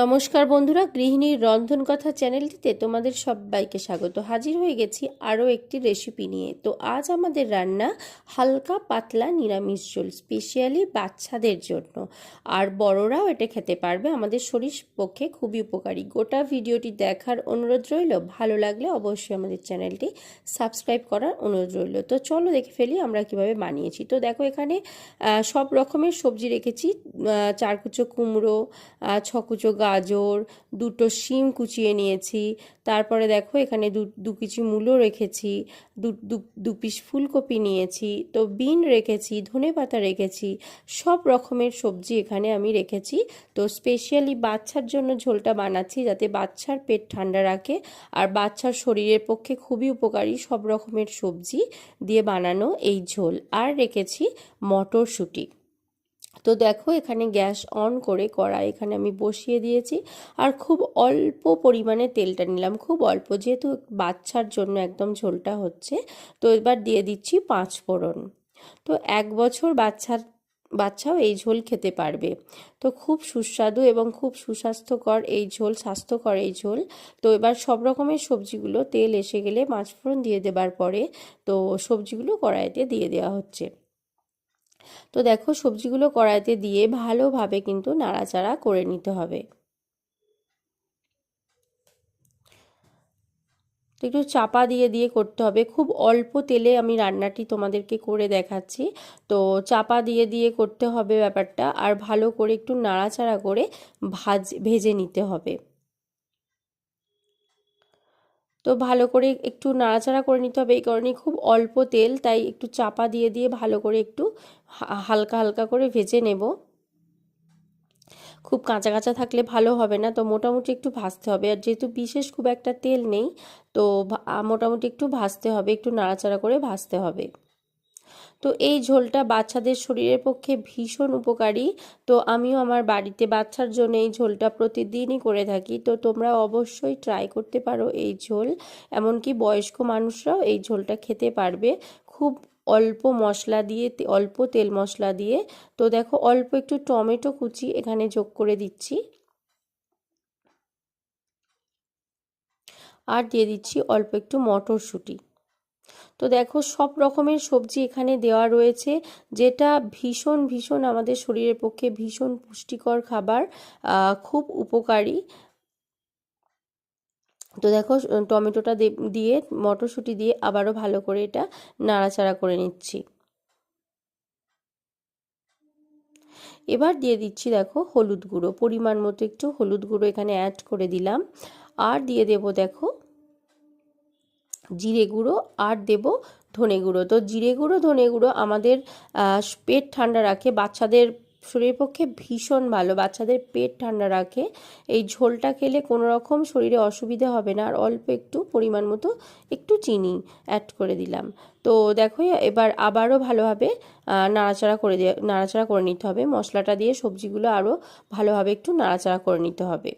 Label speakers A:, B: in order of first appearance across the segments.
A: নমস্কার বন্ধুরা, গৃহিণীর রন্ধন কথা চ্যানেলটিতে তোমাদের সবাইকে স্বাগত। হাজির হয়ে গেছি আরও একটি রেসিপি নিয়ে। তো আজ আমাদের রান্না হালকা পাতলা নিরামিষ ঝোল স্পেশালি বাচ্চাদের জন্য। আর বড়রাও এটা খেতে পারবে, আমাদের শরীর পক্ষে খুবই উপকারী। গোটা ভিডিওটি দেখার অনুরোধ রইল, ভালো লাগলে অবশ্যই আমাদের চ্যানেলটি সাবস্ক্রাইব করার অনুরোধ রইল। তো চলো দেখে ফেলি আমরা কীভাবে বানিয়েছি। তো দেখো এখানে সব রকমের সবজি রেখেছি চারকুচো কুমড়ো ছকুচো গাজর, দুটো শিম কুচিয়ে নিয়েছি। তারপরে দেখো এখানে দু দু কিছু মূলো রেখেছি দু দু পিস ফুলকপি নিয়েছি, তো বিন রেখেছি, ধনে পাতা রেখেছি, সব রকমের সবজি এখানে আমি রেখেছি। তো স্পেশালি বাচ্চার জন্য ঝোলটা বানাচ্ছি যাতে বাচ্চার পেট ঠান্ডা রাখে আর বাচ্চার শরীরের পক্ষে খুবই উপকারী সব রকমের সবজি দিয়ে বানানো এই ঝোল। আর রেখেছি মটরশুঁটি। তো দেখো, এখানে গ্যাস অন করে কড়াই এখানে আমি বসিয়ে দিয়েছি। আর খুব অল্প পরিমাণে তেলটা নিলাম। খুব অল্প, যেহেতু বাচ্চার জন্য একদম ঝোলটা হচ্ছে, তো এবার দিয়ে দিচ্ছি পাঁচ ফোড়ন। তো এক বছর বাচ্চার, বাচ্চাও এই ঝোল খেতে পারবে। তো খুব সুস্বাদু এবং খুব সুস্বাস্থ্যকর এই ঝোল, স্বাস্থ্যকর এই ঝোল। তো এবার সব রকমের সবজিগুলো তেল এসে গেলে মাছফোড়ন দিয়ে দেবার পরে তো সবজিগুলো কড়াইতে দিয়ে দেওয়া হচ্ছে। তো দেখো সবজিগুলো কড়াইতে দিয়ে ভালোভাবে কিন্তু নাড়াচাড়া করে নিতে হবে। তো একটু চাপা দিয়ে দিয়ে করতে হবে। খুব অল্প তেলে আমি রান্নাটি তোমাদেরকে করে দেখাচ্ছি। তো চাপা দিয়ে দিয়ে করতে হবে ব্যাপারটা। আর ভালো করে একটু নাড়াচাড়া করে ভাজ, ভেজে নিতে হবে। তো ভালো করে একটু নাড়াচাড়া করে নিতে হবে। এই কারণে খুব অল্প তেল, তাই একটু চাপা দিয়ে দিয়ে ভালো করে একটু হালকা হালকা করে ভেজে নেব। খুব কাঁচা কাঁচা থাকলে ভালো হবে না, তো মোটামুটি একটু ভাজতে হবে। আর যেহেতু বিশেষ খুব একটা তেল নেই, তো মোটামুটি একটু ভাজতে হবে, একটু নাড়াচাড়া করে ভাজতে হবে। তো এই ঝোলটা বাচ্চাদের শরীরের পক্ষে ভীষণ উপকারী। তো আমিও আমার বাড়িতে বাচ্চার জন্য এই ঝোলটা প্রতিদিনই করে থাকি। তো তোমরা অবশ্যই ট্রাই করতে পারো এই ঝোল। এমনকি বয়স্ক মানুষরাও এই ঝোলটা খেতে পারবে। খুব অল্প মশলা দিয়ে, অল্প তেল মশলা দিয়ে। তো দেখো, অল্প একটু টমেটো কুচি এখানে যোগ করে দিচ্ছি। আর দিয়ে দিচ্ছি অল্প একটু মটরশুঁটি। তো দেখো সব রকমের সবজি এখানে দেওয়া রয়েছে, যেটা ভীষণ ভীষণ আমাদের শরীরের পক্ষে ভীষণ পুষ্টিকর খাবার খুব উপকারী। তো দেখো টমেটোটা দিয়ে, মটরশুঁটি দিয়ে আবারও ভালো করে এটা নাড়াচাড়া করে নিচ্ছি। এবার দিয়ে দিচ্ছি দেখো হলুদ গুঁড়ো, পরিমাণ মতো একটু হলুদ গুঁড়ো এখানে অ্যাড করে দিলাম। আর দিয়ে দেব দেখো জিরে গুঁড়ো আর দেব ধনে গুঁড়ো। তো জিরে গুঁড়ো, ধনে গুঁড়ো আমাদের পেট ঠান্ডা রাখে। বাচ্চাদের শরীরের পক্ষে ভীষণ ভালো। বাচ্চাদের পেট ঠান্ডা রাখে। এই ঝোলটা খেলে কোনো রকম শরীরে অসুবিধা হবে না। আর অল্প একটু পরিমাণ মতো একটু চিনি অ্যাড করে দিলাম। তো দেখো, এবার আবারও ভালোভাবে নাড়াচাড়া করে দিয়ে, নাড়াচাড়া করে নিতে হবে। মশলাটা দিয়ে সবজিগুলো আরও ভালোভাবে একটু নাড়াচাড়া করে নিতে হবে।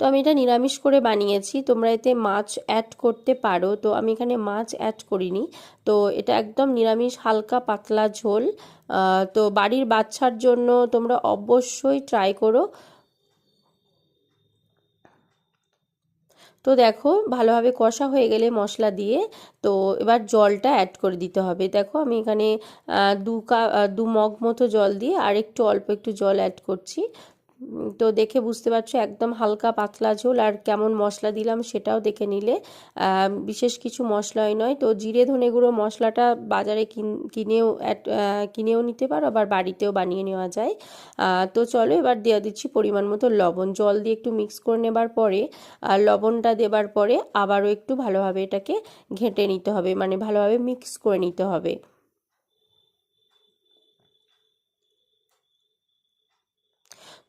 A: তো আমি এটা নিরামিষ করে বানিয়েছি। তোমরা এতে মাছ অ্যাড করতে পারো। তো আমি এখানে মাছ অ্যাড করিনি। তো এটা একদম নিরামিষ, হালকা, পাতলা ঝোল। তো বাড়ির বাচ্চার জন্য তোমরা অবশ্যই ট্রাই করো। তো দেখো, ভালোভাবে কষা হয়ে গেলে মশলা দিয়ে। তো এবার জলটা অ্যাড করে দিতে হবে। দেখো, আমি এখানে দু কা দু মগ মতো জল দিয়ে আর একটু অল্প একটু জল অ্যাড করছি। তো দেখে বুঝতে পারছ, একদম হালকা পাতলা ঝোল আর কেমন মশলা দিলাম সেটাও দেখে নিলে। বিশেষ কিছু মশলাই নয়। তো জিরে ধনে গুঁড়ো মশলাটা বাজারে কিনেও কিনেও নিতে পারো, আবার বাড়িতেও বানিয়ে নেওয়া যায়। তো চলো এবার দেওয়া দিচ্ছি পরিমাণ মতো লবণ। জল দিয়ে একটু মিক্স করে নেবার পরে আর লবণটা দেবার পরে আবারও একটু ভালোভাবে এটাকে ঘেঁটে নিতে হবে মানে ভালোভাবে মিক্স করে নিতে হবে।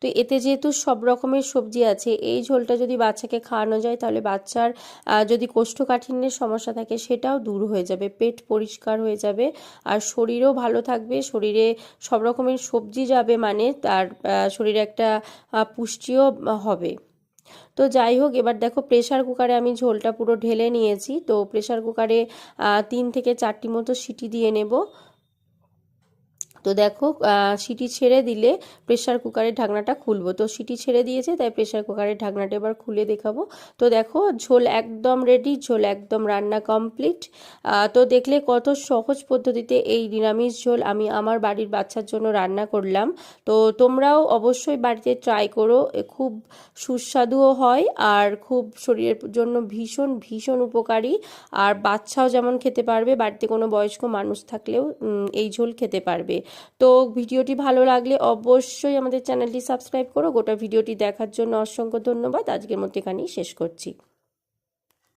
A: তো এতে যেহেতু সব রকমের সবজি আছে, এই ঝোলটা যদি বাচ্চাকে খাওয়ানো যায়, তাহলে বাচ্চার যদি কোষ্ঠকাঠিন্যের সমস্যা থাকে, সেটাও দূর হয়ে যাবে, পেট পরিষ্কার হয়ে যাবে, আর শরীরও ভালো থাকবে, শরীরে সব রকমের সবজি যাবে মানে তার শরীরে একটা পুষ্টিও হবে। তো যাই হোক, এবার দেখো প্রেশার কুকারে আমি ঝোলটা পুরো ঢেলে নিয়েছি, তো প্রেশার কুকারে তিন থেকে চারটি মতো সিটি দিয়ে নেব। তো দেখো সিটি ছেড়ে দিলে প্রেশার কুকারের ঢাকনাটা খুলবো। তো সিটি ছেড়ে দিয়েছে, তাই প্রেশার কুকারের ঢাকনাটা এবার খুলে দেখাবো। তো দেখো, ঝোল একদম রেডি ঝোল একদম রান্না কমপ্লিট তো দেখলে কত সহজ পদ্ধতিতে এই নিরামিষ ঝোল আমি আমার বাড়ির বাচ্চার জন্য রান্না করলাম। তো তোমরাও অবশ্যই বাড়িতে ট্রাই করো খুব সুস্বাদুও হয় আর খুব শরীরের জন্য ভীষণ ভীষণ উপকারী। আর বাচ্চাও যেমন খেতে পারবে, বাড়িতে কোনো বয়স্ক মানুষ থাকলেও এই ঝোল খেতে পারবে। তো ভিডিওটি ভালো লাগলে অবশ্যই আমাদের চ্যানেলটি সাবস্ক্রাইব করো। গোটা ভিডিওটি দেখার জন্য অসংখ্য ধন্যবাদ। আজকের মধ্যে এখানেই শেষ করছি।